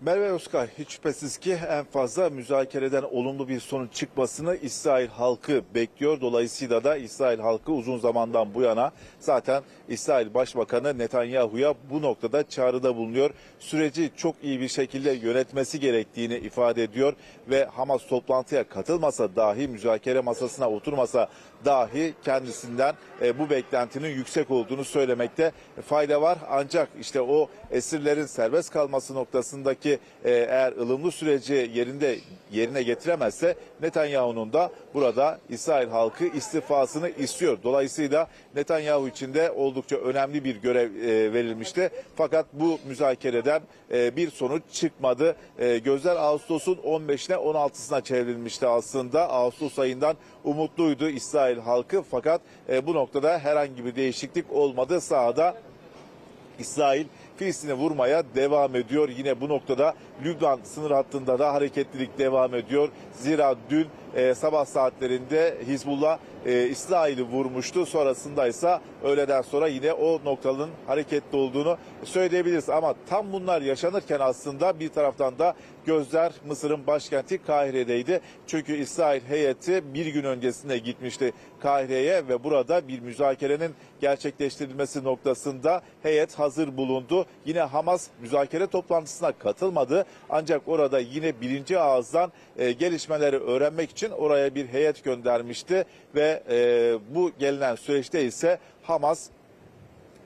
Merve Özkay hiç şüphesiz ki en fazla müzakereden olumlu bir sonuç çıkmasını İsrail halkı bekliyor. Dolayısıyla da İsrail halkı uzun zamandan bu yana zaten İsrail Başbakanı Netanyahu'ya bu noktada çağrıda bulunuyor. Süreci çok iyi bir şekilde yönetmesi gerektiğini ifade ediyor ve Hamas toplantıya katılmasa dahi müzakere masasına oturmasa dahi kendisinden e, bu beklentinin yüksek olduğunu söylemekte fayda var. Ancak işte o esirlerin serbest kalması noktasındaki e, eğer ılımlı süreci yerinde yerine getiremezse Netanyahu'nun da burada İsrail halkı istifasını istiyor. Dolayısıyla Netanyahu için de oldukça önemli bir görev e, verilmişti. Fakat bu müzakereden e, bir sonuç çıkmadı. E, gözler Ağustos'un 15'ine 16'sına çevrilmişti aslında. Ağustos ayından umutluydu İsrail halkı fakat e, bu noktada herhangi bir değişiklik olmadı. Sahada İsrail Filistin'i vurmaya devam ediyor. Yine bu noktada Lübnan sınır hattında da hareketlilik devam ediyor. Zira dün e, sabah saatlerinde Hizbullah e, İsrail'i vurmuştu. Sonrasında ise öğleden sonra yine o noktanın hareketli olduğunu söyleyebiliriz. Ama tam bunlar yaşanırken aslında bir taraftan da gözler Mısır'ın başkenti Kahire'deydi. Çünkü İsrail heyeti bir gün öncesinde gitmişti Kahire'ye ve burada bir müzakerenin gerçekleştirilmesi noktasında heyet hazır bulundu. Yine Hamas müzakere toplantısına katılmadı. Ancak orada yine birinci ağızdan e, gelişmeleri öğrenmek için oraya bir heyet göndermişti ve e, bu gelinen süreçte ise Hamas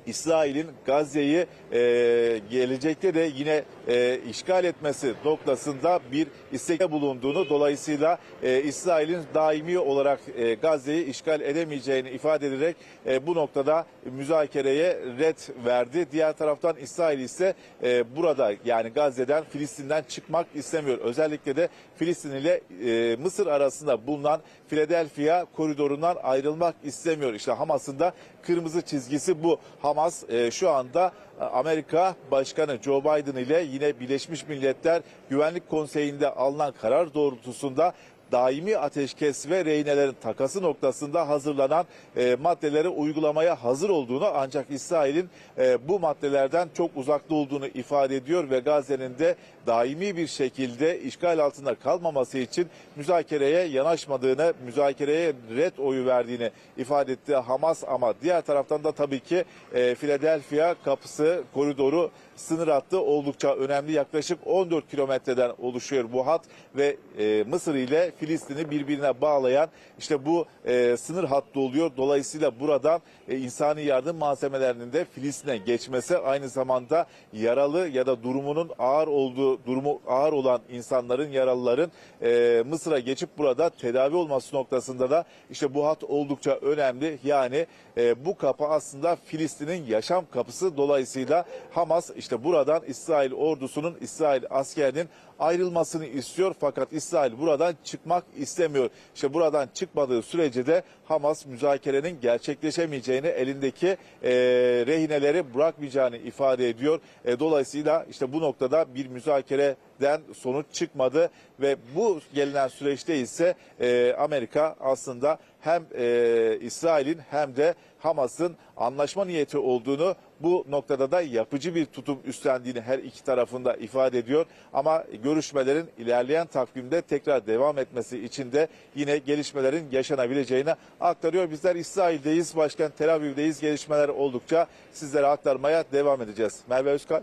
İsrail'in Gazze'yi e, gelecekte de yine e, işgal etmesi noktasında bir istekte bulunduğunu dolayısıyla e, İsrail'in daimi olarak e, Gazze'yi işgal edemeyeceğini ifade ederek e, bu noktada müzakereye red verdi. Diğer taraftan İsrail ise e, burada yani Gazze'den Filistin'den çıkmak istemiyor. Özellikle de Filistin ile e, Mısır arasında bulunan Philadelphia koridorundan ayrılmak istemiyor. İşte Hamas'ın da kırmızı çizgisi bu. Hamas e, şu anda e, Amerika Başkanı Joe Biden ile yine Birleşmiş Milletler Güvenlik Konseyi'nde alınan karar doğrultusunda daimi ateşkes ve rehinelerin takası noktasında hazırlanan e, maddeleri uygulamaya hazır olduğunu ancak İsrail'in e, bu maddelerden çok uzakta olduğunu ifade ediyor ve Gazze'nin de daimi bir şekilde işgal altında kalmaması için müzakereye yanaşmadığını, müzakereye red oyu verdiğini ifade etti Hamas. Ama diğer taraftan da tabii ki e, Philadelphia kapısı koridoru sınır hattı oldukça önemli. Yaklaşık 14 kilometreden oluşuyor bu hat ve e, Mısır ile Filistin'i birbirine bağlayan işte bu e, sınır hattı oluyor. Dolayısıyla buradan e, insani yardım malzemelerinin de Filistin'e geçmesi aynı zamanda yaralı ya da durumunun ağır olduğu, durumu ağır olan insanların, yaralıların e, Mısır'a geçip burada tedavi olması noktasında da işte bu hat oldukça önemli. Yani e, bu kapı aslında Filistin'in yaşam kapısı. Dolayısıyla Hamas işte buradan İsrail ordusunun, İsrail askerinin ayrılmasını istiyor fakat İsrail buradan çıkmak istemiyor. İşte buradan çıkmadığı sürece de Hamas müzakerenin gerçekleşemeyeceğini, elindeki e, rehineleri bırakmayacağını ifade ediyor. E, dolayısıyla işte bu noktada bir müzakereden sonuç çıkmadı ve bu gelinen süreçte ise e, Amerika aslında hem e, İsrail'in hem de Hamas'ın anlaşma niyeti olduğunu bu noktada da yapıcı bir tutum üstlendiğini her iki tarafında ifade ediyor. Ama görüşmelerin ilerleyen takvimde tekrar devam etmesi için de yine gelişmelerin yaşanabileceğini aktarıyor. Bizler İsrail'deyiz, başkent Tel Aviv'deyiz. Gelişmeler oldukça sizlere aktarmaya devam edeceğiz. Merve Özkal.